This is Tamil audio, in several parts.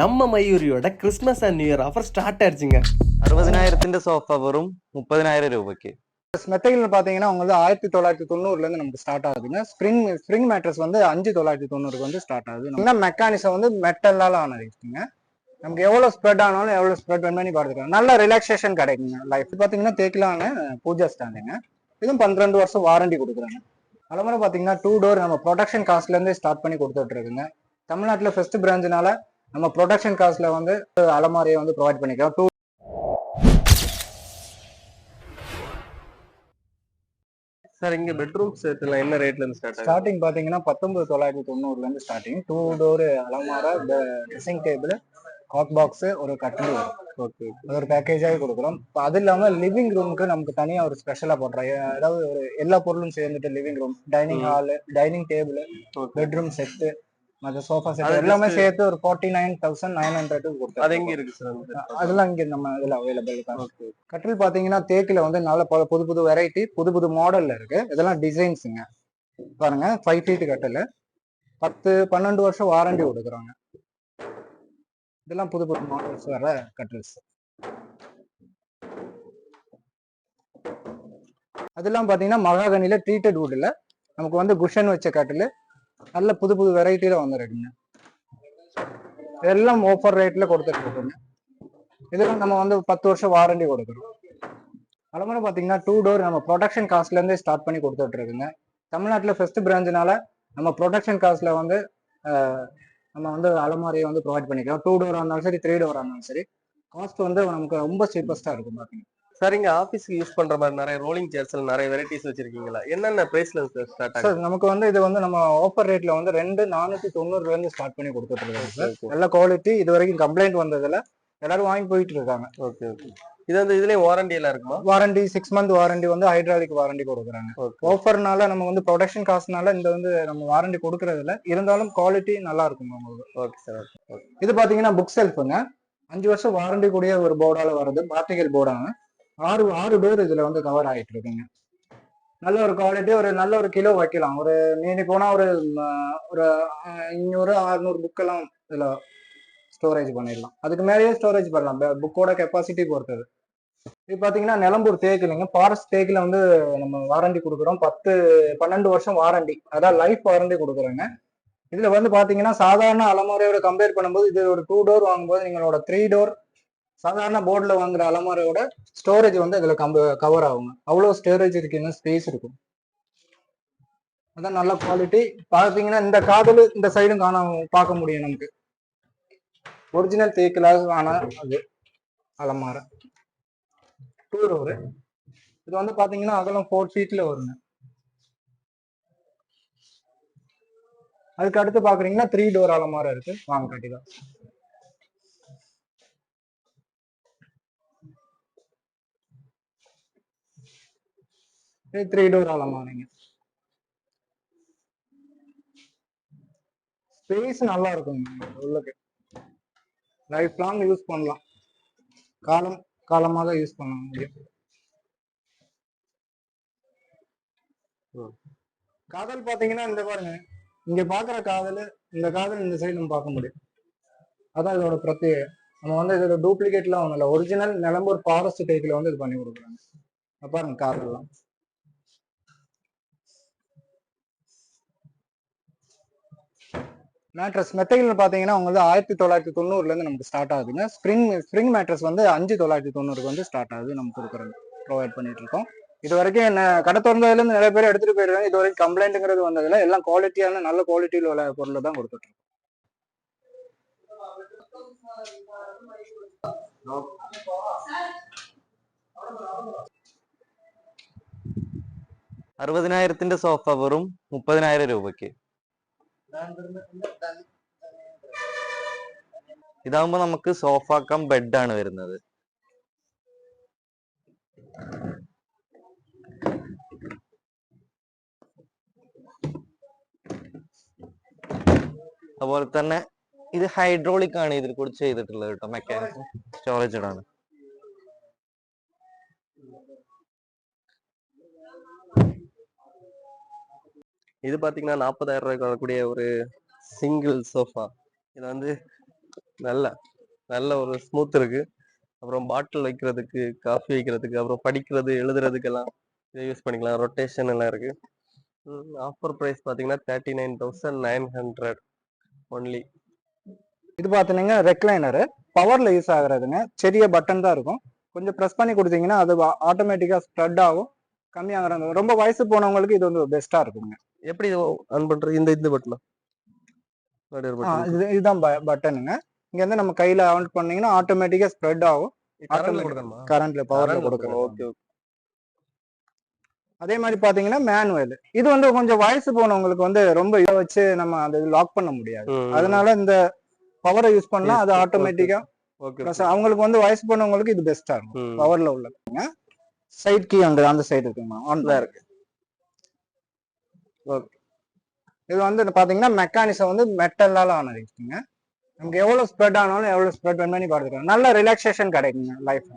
நம்ம മയൂരിയോടെ Christmas and new year offer start ആയിരിച്ചിങ്ങ അറുപതിനായിരത്തിന്റെ സോഫ വെറും മുപ്പതിനായിരം രൂപയ്ക്ക് மெத்தைகள் பார்த்தீங்கன்னா உங்களுக்கு ஆயிரத்தி தொள்ளாயிரத்தி தொண்ணூறுலேருந்து நமக்கு ஸ்டார்ட் ஆகுதுங்க. ஸ்ப்ரிங் ஸ்ப்ரிங் மேட்ரஸ் வந்து அஞ்சு தொள்ளாயிரத்தி தொண்ணூறுக்கு வந்து ஸ்டார்ட் ஆகுது. என்ன மெக்கானிசம் வந்து மெட்டலால் ஆனது இருக்குங்க நமக்கு எவ்வளோ ஸ்ப்ரெட் ஆனாலும் எவ்வளோ ஸ்ப்ரெட் பண்ணி பார்த்துக்கலாம் நல்ல ரிலாக்ஸேஷன் கிடைக்குங்க. லைஃப் பார்த்தீங்கன்னா தேக்கிலான பூஜா ஸ்டாண்டுங்க இதுவும் பன்னிரண்டு வருஷம் வாரண்டி கொடுக்குறாங்க. அலமரம் பார்த்தீங்கன்னா டூ டோர் நம்ம ப்ரொடக்ஷன் காஸ்ட்லேருந்தே ஸ்டார்ட் பண்ணி கொடுத்துட்ருக்குங்க தமிழ்நாட்டில் ஃபஸ்ட்டு பிரான்ச்சுனால நம்ம ப்ரொடக்ஷன் காஸ்ட்ல வந்து அலமாரியை வந்து ப்ரொவைட் பண்ணிக்கிறோம் டூ சார் இங்க பெட்ரூம் செட்ல என்ன ரேட்ல இருந்து ஸ்டார்ட் ஸ்டார்டிங் பாத்தீங்கன்னா பத்தொன்பது தொள்ளாயிரத்தி தொண்ணூறுல இருந்து ஸ்டார்டிங் டூ டோர் அலமாரா ட்ரெஸ்ஸிங் டேபிள் ஹாட் பாக்ஸ் ஒரு கட்டில் ஓகே அது ஒரு பேக்கேஜாவே கொடுக்குறோம். அது இல்லாம லிவிங் ரூமுக்கு நமக்கு தனியா ஒரு ஸ்பெஷலா போடுறோம். அதாவது ஒரு எல்லா பொருளும் சேர்ந்துட்டு living room dining hall dining table bedroom set மற்ற சோஃபா அது செட் எல்லாமே சேர்த்து ஒரு forty nine thousand nine hundred அது கொடுத்தோம் எங்க இருக்கு சார் அதெல்லாம் இங்க நம்ம இதுல அவைலபிள் கட்டில் பாத்தீங்கன்னா தேக்கில வந்து நல்ல பல புது புது வெரைட்டி புது புது மாடல்ல இருக்கு. இதெல்லாம் டிசைன்ஸுங்க பாருங்க ஃபைவ் ஃபீட் கட்டில். பத்து பன்னெண்டு வருஷம் வாரண்டி கொடுக்குறாங்க. இதெல்லாம் புது புது மாடல்ஸ் வர கட்டில்ஸ். அதெல்லாம் பாத்தீங்கன்னா மகாகனில ட்ரீட்டட் வுட்ல நமக்கு வந்து குஷன் வச்ச கட்டில் நல்ல புது புது வெரைட்டியில வந்துருக்குங்க எல்லாம் ஓஃபர் ரேட்ல கொடுத்துட்டு இருக்குங்க. இதெல்லாம் நம்ம வந்து பத்து வருஷம் வாரண்டி கொடுக்குறோம். அலமரை பார்த்தீங்கன்னா டூ டோர் நம்ம ப்ரொடக்ஷன் காஸ்ட்ல இருந்தே ஸ்டார்ட் பண்ணி கொடுத்துட்டு இருக்குங்க. தமிழ்நாட்டில் ஃபர்ஸ்ட் பிரான்ச்சுனால நம்ம ப்ரொடக்ஷன் காஸ்ட்ல வந்து ஆஹ், நம்ம வந்து அலமாரியை வந்து ப்ரொவைட் பண்ணிக்கலாம். டூ டோர் இருந்தாலும் சரி த்ரீ டோர் இருந்தாலும் சரி காஸ்ட் வந்து நமக்கு ரொம்ப சீப்பஸ்டா இருக்கும் பார்த்தீங்கன்னா சார் இங்க ஆபீஸ்க்கு யூஸ் பண்ற மாதிரி நிறைய ரோலிங் சேர்ஸ்ல நிறைய வெரைட்டிஸ் வச்சிருக்கீங்களா? என்னென்ன பிரைஸ்ல ஸ்டார்ட் சார் நமக்கு வந்து இது வந்து நம்ம ஆஃபர் ரேட்ல வந்து ரெண்டு நானூத்தி தொண்ணூறுல இருந்து ஸ்டார்ட் பண்ணி கொடுத்துட்டு இருக்காங்க சார். நல்ல குவாலிட்டி இது வரைக்கும் கம்ப்ளைண்ட் வந்ததுல எல்லாரும் வாங்கி போயிட்டு இருக்காங்க ஓகே ஓகே இது வந்து இதுலயும் வாரண்டி எல்லாம் இருக்குமா? வாரண்டி சிக்ஸ் மந்த் வாரண்டி வந்து ஹைட்ராலிக் வாரண்டி கொடுக்குறாங்க. ஆஃபர்னால நம்ம வந்து ப்ரொடக்ஷன் காஸ்ட்னால இந்த வந்து நம்ம வாரண்டி கொடுக்கறதுல இருந்தாலும் குவாலிட்டி நல்லா இருக்கும் உங்களுக்கு. ஓகே சார் ஓகே இது பாத்தீங்கன்னா புக் செல்ஃபுங்க அஞ்சு வருஷம் வாரண்டி கூடிய ஒரு போர்டால வருது. பார்ட்டிகல் போர்டாங்க ஆறு ஆறு டோர் இதுல வந்து கவர் ஆயிட்டு இருக்குங்க. நல்ல ஒரு குவாலிட்டி ஒரு நல்ல ஒரு கிலோ வைக்கலாம். ஒரு மீறி போனா ஒரு ஒரு ஐநூறு அறுநூறு புக்கெல்லாம் இதுல ஸ்டோரேஜ் பண்ணிடலாம். அதுக்கு மேலேயே ஸ்டோரேஜ் பண்ணலாம். புக்கோட கெப்பாசிட்டி பொறுத்தது. இது பாத்தீங்கன்னா நிலம்பூர் தேக்கு இல்லைங்க ஃபாரஸ்ட் தேக்கில் வந்து நம்ம வாரண்டி கொடுக்குறோம். பத்து பன்னெண்டு வருஷம் வாரண்டி அதான் லைஃப் வாரண்டி கொடுக்குறோங்க. இதுல வந்து பாத்தீங்கன்னா சாதாரண அலமாரியோட கம்பேர் பண்ணும்போது இது ஒரு டூ டோர் வாங்கும்போது நீங்களோட த்ரீ டோர் சாதாரண போர்டில் வாங்குற அலமாரியோட ஸ்டோரேஜ் வந்து இதில் கம்ப கவர் ஆகுங்க. அவ்வளோ ஸ்டோரேஜ் இருக்கு இன்னும் ஸ்பேஸ் இருக்கும். அதான் நல்ல குவாலிட்டி பார்த்தீங்கன்னா இந்த காதல் இந்த சைடும் காண பார்க்க முடியும் நமக்கு. ஒரிஜினல் தேக்கிலாக காண அது அலமார. டூ டோரு இது வந்து பார்த்தீங்கன்னா அகலம் ஃபோர் ஃபீட்டில் வருங்க. அதுக்கு அடுத்து பார்க்குறீங்கன்னா த்ரீ டோர் அலமார இருக்குது வாங்க கட்டிதான் இது த்ரீ டோர் அலமாரிங்க ஸ்பேஸ் நல்லா இருக்குங்க உள்ளுக்கு லைஃப் லாங் யூஸ் பண்ணலாம். காலம் காலமாக யூஸ் பண்ண முடியும் காதல் பாத்தீங்கன்னா இந்த பாருங்க. இங்க பாக்குற காதல் இந்த காதல் இந்த சைடு நம்ம பார்க்க முடியும். அதான் இதோட பிரத்யேகம் நம்ம வந்து இதோட டூப்ளிகேட்லாம் ஒன்றும் இல்லை. ஒரிஜினல் நிலம்பூர் ஃபாரஸ்ட் டைப்ல வந்து இது பண்ணி கொடுக்குறாங்க. பாருங்க காதல்லாம். மேட்ரஸ் மெத்தைகள் பார்த்தீங்கன்னா உங்களுக்கு ஆயிரத்தி தொள்ளாயிரத்தி தொண்ணூறுல இருந்து நமக்கு ஸ்டார்ட் ஆகுதுங்க ஸ்ப்ரிங் ஸ்ப்ரிங் மேட்ரஸ் வந்து அஞ்சு தொள்ளாயிரத்தி தொண்ணூறுக்கு வந்து ஸ்டார்ட் ஆகுது நம்ம கொடுக்குறோம் ப்ரொவைட் பண்ணிட்டு இருக்கோம் இது வரைக்கும் என்ன கடை திறந்ததுல இருந்து நிறைய பேர் எடுத்துட்டு போயிருக்காங்க இது வரைக்கும் கம்ப்ளைண்ட்ங்கிறது வந்ததுல எல்லாம் குவாலிட்டியான நல்ல குவாலிட்டியில் உள்ள பொருளை தான் கொடுத்துட்டு இருக்கோம் അറുപതിനായിരത്തിന്റെ സോഫ വെറും മുപ്പതിനായിരം രൂപയ്ക്ക് ഇതാകുമ്പോ നമുക്ക് സോഫ കം ബെഡ് ആണ് വരുന്നത്. അതുപോലെ തന്നെ ഇത് ഹൈഡ്രോളിക് ആണ് ഇതിൽ കൂടി ചെയ്തിട്ടുള്ളത് കേട്ടോ മെക്കാനിസം സ്റ്റോറേജ് இது பாத்தீங்கன்னா நாற்பதாயிரம் ரூபாய்க்கு வரக்கூடிய ஒரு சிங்கிள் சோஃபா இது வந்து நல்ல நல்ல ஒரு ஸ்மூத் இருக்கு. அப்புறம் பாட்டில் வைக்கிறதுக்கு காஃபி வைக்கிறதுக்கு அப்புறம் படிக்கிறது எழுதுறதுக்கெல்லாம் இதை யூஸ் பண்ணிக்கலாம். ரொட்டேஷன் எல்லாம் இருக்கு. ஆஃபர் ப்ரைஸ் பார்த்தீங்கன்னா thirty nine thousand nine hundred only இது பார்த்தீங்கன்னா ரெக்லைனரு பவரில் யூஸ் ஆகுறதுங்க. பெரிய பட்டன் தான் இருக்கும். கொஞ்சம் ப்ரெஸ் பண்ணி கொடுத்தீங்கன்னா அது ஆட்டோமேட்டிக்காக ஸ்ப்ரெட் ஆகும். கம்மியாகிறது ரொம்ப வயசு போனவங்களுக்கு இது வந்து பெஸ்டா இருக்குங்க. எப்படி ஆன் பண்றது? இந்த இந்த பட்டனா இது இதுதான் பட்டனுங்க இங்க இருந்து நம்ம கையில ஆன் பண்ணீங்கன்னா ஆட்டோமேட்டிக்கா ஸ்ப்ரெட் ஆகும். கரண்ட்ல பவர்ல கொடுக்கணும்? ஓகே அதே மாதிரி பாத்தீங்கன்னா மேனுவல் இது வந்து கொஞ்சம் வயசு போனவங்களுக்கு வந்து ரொம்ப இதை வச்சு நம்ம அதை லாக் பண்ண முடியாது. அதனால இந்த பவரை யூஸ் பண்ணா அது. ஆட்டோமேட்டிக்கா அவங்களுக்கு வந்து வயசு போனவங்களுக்கு இது பெஸ்டா இருக்கும். பவர்ல உள்ளதுங்க. சைட் கீ அங்க அந்த சைடு இருக்குங்க ஆன்ல இருக்கு. Okay. இது வந்து பாத்தீங்கன்னா மெக்கானிசம் வந்து மெட்டல்லால ஆனது இருக்குங்க நமக்கு எவ்வளவு ஸ்ப்ரெட் ஆனாலும் எவ்வளவு ஸ்ப்ரெட் பண்ணி பார்த்துக்கலாம். நல்ல ரிலாக்ஸேஷன் கிடைக்குங்க லைஃப்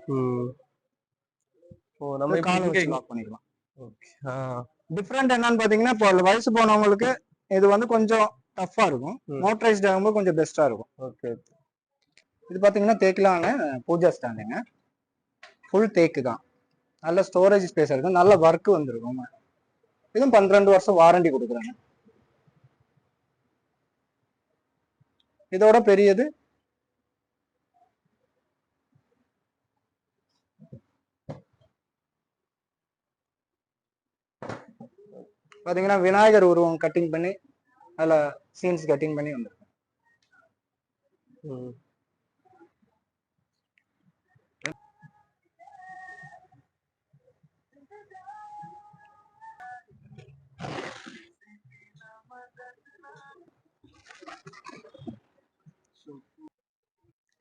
ஓ நம்ம இப்ப காலை இங்க வச்சு லாக் பண்ணிக்கலாம். ஓகே டிஃப்ரெண்ட் என்னன்னு பாத்தீங்கன்னா இப்போ வயசு போனவங்களுக்கு இது வந்து கொஞ்சம் டஃப்பா இருக்கும். மோட்டரைஸ்ட் ஆகும்போது கொஞ்சம் பெஸ்டா இருக்கும். ஓகே இது பாத்தீங்கன்னா தேக்கலான பூஜா ஸ்டாண்டுங்க ஃபுல் தேக்கு தான். நல்ல ஸ்டோரேஜ் ஸ்பேஸ் இருக்கும். நல்ல ஒர்க் வந்துருக்கும். இதுவும் பன்னிரெண்டு வருஷம் வாரண்டி கொடுக்குறாங்க. இதோட பெரியது. பாத்தீங்கன்னா விநாயகர் உருவம் கட்டிங் பண்ணி அதுல சீன்ஸ் கட்டிங் பண்ணி வந்துருக்கு.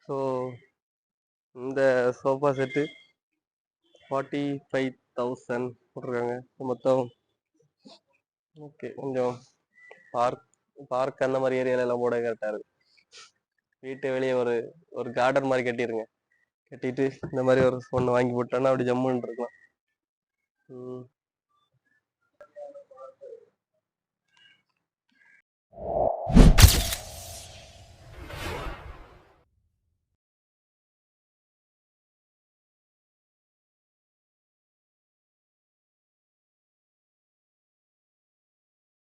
ஸோ இந்த sofa set forty five thousand போட்டிருக்காங்க மொத்தம் ஓகே கொஞ்சம் பார்க் பார்க் அந்த மாதிரி ஏரியாலெல்லாம் போட கரெக்டாக இருக்கும் வீட்டு வெளியே ஒரு ஒரு கார்டன் மாதிரி கட்டிருங்க. கட்டிட்டு இந்த மாதிரி ஒரு ஒன்று வாங்கி போட்டோன்னா அப்படி ஜம்முன்னு இருக்கலாம். ம்.